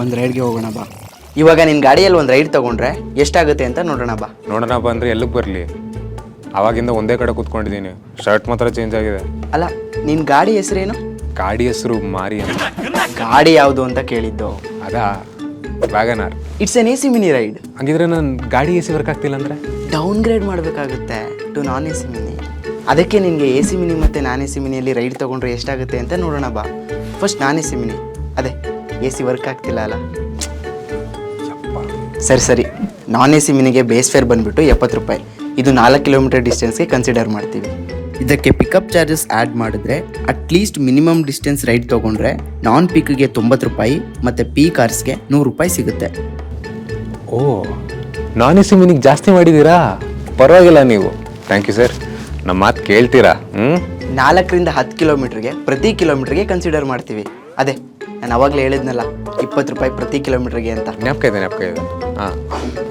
ಒಂದು ರೈಡ್ಗೆ ಹೋಗೋಣ ಬಾ. ಇವಾಗ ನಿನ್ನ ಗಾಡಿಯಲ್ಲಿ ಒಂದು ರೈಡ್ ತಗೊಂಡ್ರೆ ಎಷ್ಟಾಗುತ್ತೆ ಅಂತ ನೋಡೋಣ ಬಾ. ನೋಡೋಣ ಬಂದ್ರೆ ಎಲ್ಲಿಗೆ ಬರಲಿ? ಆವಾಗಿಂದ ಒಂದೇ ಕಡೆ ಕೂತ್ಕೊಂಡಿದ್ದೀನಿ ಶರ್ಟ್ ಮಾತ್ರ ಚೇಂಜ್ ಆಗಿದೆ. ಅಲ್ಲ ನಿನ್ನ ಗಾಡಿ ಹೆಸರೇನು? ಗಾಡಿ ಹೆಸರು ಮಾರಿ ಅಂತ. ಗಾಡಿ ಯಾವುದು ಅಂತ ಕೇಳಿದ್ದು. ಅದಾ wagon R it's an A C mini ride ಹಂಗಿದ್ರೆ ನಾನು ಗಾಡಿ ಎ ಸಿ ವರ್ಕ್ ಆಗ್ತಿಲ್ಲ ಅಂದರೆ? ಡೌನ್ ಗ್ರೇಡ್ ಮಾಡಬೇಕಾಗುತ್ತೆ to non A C mini ಅದಕ್ಕೆ ನಿನಗೆ ಎ ಸಿ ಮಿನಿ ಮತ್ತು ನಾನ್ ಎ ಸಿ ಮಿನಿಯಲ್ಲಿ ರೈಡ್ ತೊಗೊಂಡ್ರೆ ಎಷ್ಟಾಗುತ್ತೆ ಅಂತ ನೋಡೋಣ ಬಾ. First non A C mini ಅದೇ. ಎ ಸಿ ವರ್ಕ್ ಆಗ್ತಿಲ್ಲ ಅಲ್ಲ? ಸರಿ ಸರಿ. ನಾನ್ ಎ ಸಿ ಮಿನಿಗೆ ಬೇಸ್ ಫೇರ್ ಬಂದ್ಬಿಟ್ಟು ಎಪ್ಪತ್ತು ರೂಪಾಯಿ. ಇದು ನಾಲ್ಕು ಕಿಲೋಮೀಟರ್ ಡಿಸ್ಟೆನ್ಸ್ಗೆ ಕನ್ಸಿಡರ್ ಮಾಡ್ತೀವಿ. ಇದಕ್ಕೆ ಪಿಕಪ್ ಚಾರ್ಜಸ್ ಆ್ಯಡ್ ಮಾಡಿದ್ರೆ at least minimum distance ride ತೊಗೊಂಡ್ರೆ ನಾನ್ ಪೀಕ್ಗೆ ತೊಂಬತ್ತು ರೂಪಾಯಿ ಮತ್ತು ಪೀ ಕಾರ್ಸ್ಗೆ ನೂರು ರೂಪಾಯಿ ಸಿಗುತ್ತೆ. ಓ ನಾನ್ ಎ ಸಿ ಮಿನಿಗೆ ಜಾಸ್ತಿ ಮಾಡಿದ್ದೀರಾ ಪರವಾಗಿಲ್ಲ ನೀವು. ಥ್ಯಾಂಕ್ ಯು ಸರ್ ನಮ್ಮ ಮಾತು ಕೇಳ್ತೀರಾ? ಹ್ಞೂ ನಾಲ್ಕರಿಂದ ಹತ್ತು ಕಿಲೋಮೀಟ್ರಿಗೆ ಪ್ರತಿ ಕಿಲೋಮೀಟ್ರಿಗೆ ಕನ್ಸಿಡರ್ ಮಾಡ್ತೀವಿ. ಅದೇ ನಾನು ಅವಾಗಲೇ ಹೇಳಿದ್ನಲ್ಲ ಇಪ್ಪತ್ತು ರೂಪಾಯಿ ಪ್ರತಿ ಕಿಲೋಮೀಟ್ರಿಗೆ ಅಂತ. ಜ್ಞಾಪಕ ಇದೆ ಜ್ಞಾಪಕ ಇದೆ. ಹಾಂ.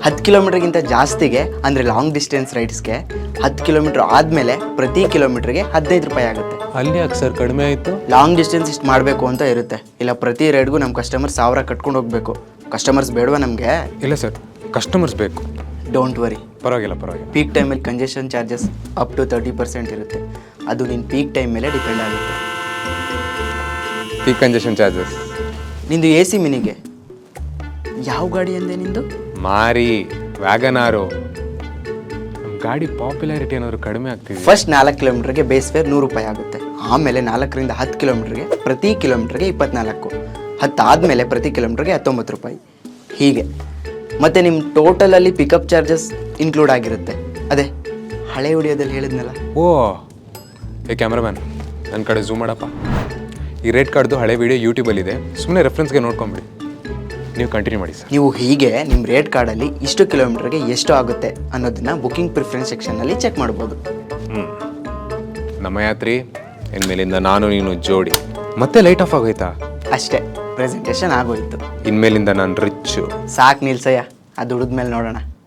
ಹತ್ತು ಕಿಲೋಮೀಟ್ರಿಗಿಂತ ಜಾಸ್ತಿಗೆ ಅಂದರೆ ಲಾಂಗ್ ಡಿಸ್ಟೆನ್ಸ್ ರೈಡ್ಸ್ಗೆ ಹತ್ತು ಕಿಲೋಮೀಟ್ರ್ ಆದಮೇಲೆ ಪ್ರತಿ ಕಿಲೋಮೀಟ್ರಿಗೆ ಹದಿನೈದು ರೂಪಾಯಿ ಆಗುತ್ತೆ. ಅಲ್ಲಿ ಯಾಕೆ ಸರ್ ಕಡಿಮೆ ಆಯಿತು? ಲಾಂಗ್ ಡಿಸ್ಟೆನ್ಸ್ ಇಷ್ಟು ಮಾಡಬೇಕು ಅಂತ ಇರುತ್ತೆ. ಇಲ್ಲ ಪ್ರತಿ ರೈಡ್ಗೂ ನಮ್ಮ ಕಸ್ಟಮರ್ ಸಾವಿರ ಕಟ್ಕೊಂಡು ಹೋಗಬೇಕು. ಕಸ್ಟಮರ್ಸ್ ಬೇಡವಾ ನಮಗೆ? ಇಲ್ಲ ಸರ್ ಕಸ್ಟಮರ್ಸ್ ಬೇಕು. ಡೋಂಟ್ ವರಿ ಪರವಾಗಿಲ್ಲ ಪರವಾಗಿಲ್ಲ. ಪೀಕ್ ಟೈಮಲ್ಲಿ congestion charges up to thirty percent ಇರುತ್ತೆ. ಅದು ನಿನ್ನ ಪೀಕ್ ಟೈಮ್ ಮೇಲೆ ಡಿಪೆಂಡ್ ಆಗುತ್ತೆ. ಪೀಕ್ ಕಂಜೆಷನ್ ಚಾರ್ಜಸ್ ನಿಂದು ಎ ಸಿ ಮಿನಿಗೆ. ಯಾವ ಗಾಡಿ ಅಂದೆ ನಿಂದು? ಮಾರಿ ವ್ಯಾಗನಾರು ನಮ್ಮ ಗಾಡಿ ಪಾಪ್ಯುಲಾರಿಟಿ ಏನಾದ್ರು ಕಡಿಮೆ ಆಗ್ತಿದೆ. ಫಸ್ಟ್ ನಾಲ್ಕು ಕಿಲೋಮೀಟ್ರಿಗೆ ಬೇಸ್ ಫೇರ್ ನೂರು ರೂಪಾಯಿ ಆಗುತ್ತೆ. ಆಮೇಲೆ ನಾಲ್ಕರಿಂದ ಹತ್ತು ಕಿಲೋಮೀಟ್ರಿಗೆ ಪ್ರತಿ ಕಿಲೋಮೀಟ್ರಿಗೆ ಇಪ್ಪತ್ನಾಲ್ಕು. ಹತ್ತು ಆದಮೇಲೆ ಪ್ರತಿ ಕಿಲೋಮೀಟ್ರಿಗೆ ಹತ್ತೊಂಬತ್ತು ರೂಪಾಯಿ. ಹೀಗೆ. ಮತ್ತು ನಿಮ್ಮ ಟೋಟಲಲ್ಲಿ ಪಿಕಪ್ ಚಾರ್ಜಸ್ ಇನ್ಕ್ಲೂಡ್ ಆಗಿರುತ್ತೆ. ಅದೇ ಹಳೆ ವಿಡಿಯೋದಲ್ಲಿ ಹೇಳಿದ್ನಲ್ಲ. ಓ ಏ ಕ್ಯಾಮ್ರಾಮ್ಯಾನ್ ನನ್ನ ಕಡೆ ಝೂಮ್ ಮಾಡಪ್ಪ. ಈ ರೇಟ್ ಕಾರ್ಡ್ದು ಹಳೆ ವಿಡಿಯೋ ಯೂಟ್ಯೂಬಲ್ಲಿದೆ ಸುಮ್ಮನೆ ರೆಫ್ರೆನ್ಸ್ಗೆ ನೋಡ್ಕೊಂಬಿಡಿ ನೀವು ಕಂಟಿನ್ಯೂ ಮಾಡಿ ಸರ್. ನೀವು ಹೀಗೆ ನಿಮ್ಮ ರೇಟ್ ಕಾರ್ಡಲ್ಲಿ ಇಷ್ಟು ಕಿಲೋಮೀಟರ್ಗೆ ಎಷ್ಟು ಆಗುತ್ತೆ ಅನ್ನೋದನ್ನ ಬುಕಿಂಗ್ ಪ್ರಿಫರೆನ್ಸ್ ಸೆಕ್ಷನ್ನಲ್ಲಿ ಚೆಕ್ ಮಾಡ್ಬೋದು. ಹ್ಞೂ ನಮ್ಮ ಯಾತ್ರಿ ಇನ್ಮೇಲಿಂದ ನಾನು ನೀನು ಜೋಡಿ. ಮತ್ತೆ ಲೈಟ್ ಆಫ್ ಆಗೋಯ್ತಾ? ಅಷ್ಟೇ. ಪ್ರೆಸೆಂಟೇಷನ್ ಆಗೋಯ್ತು. ಇನ್ಮೇಲಿಂದ ನಾನು ರಿಚ್ಚು ಸಾಕು ನಿಲ್ಸಯ್ಯ. ಅದು ದುಡಿದ್ಮೇಲೆ ನೋಡೋಣ.